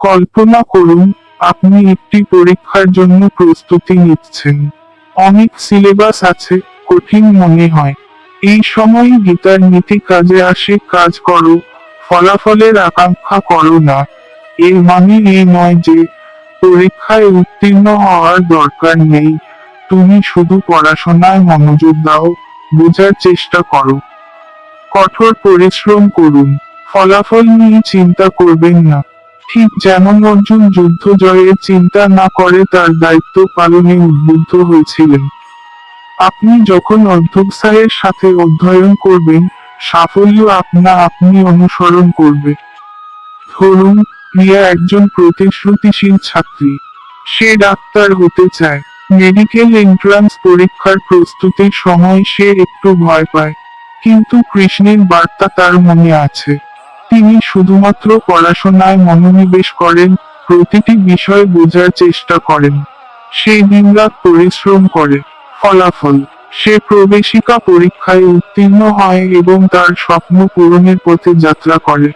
কল্পনা করুন, আপনি একটি পরীক্ষার জন্য প্রস্তুতি নিচ্ছেন। অনেক সিলেবাস আছে, কঠিন মনে হয়। এই সময় গীতার নীতি কাজে আসে, কাজ করো, ফলাফলের আকাঙ্ক্ষা করো না। এর মানে এই নয় যে, পরীক্ষায় উত্তীর্ণ হওয়ার দরকার নেই। তুমি শুধু পড়াশোনায় মনোযোগ দাও, বোঝার চেষ্টা করো। কঠোর পরিশ্রম করুন, ফলাফল নিয়ে চিন্তা করবেন না। ঠিক যেমন অর্জুন যুদ্ধ জয়ের চিন্তা না করে তার দায়িত্ব পালনে উদ্বুদ্ধ হয়েছিলেন। আপনি যখন অধ্যবসায়ের সাথে অধ্যয়ন করবেন, সাফল্য আপনা আপনি অনুসরণ করবে। ধরুন, প্রিয়া একজন প্রতিশ্রুতিশীল ছাত্রী। সে ডাক্তার হতে চায়। মেডিকেল এন্ট্রান্স পরীক্ষার প্রস্তুতির সময় সে একটু ভয় পায়। কিন্তু কৃষ্ণের বার্তা তার মনে আছে। তিনি শুধুমাত্র পড়াশোনায় মনোনিবেশ করেন, প্রতিটি বিষয় বোঝার চেষ্টা করেন। সে দিনরাত পরিশ্রম করে, ফলাফল। সে প্রবেশিকা পরীক্ষায় উত্তীর্ণ হয় এবং তার স্বপ্ন পূরণের পথে যাত্রা করে।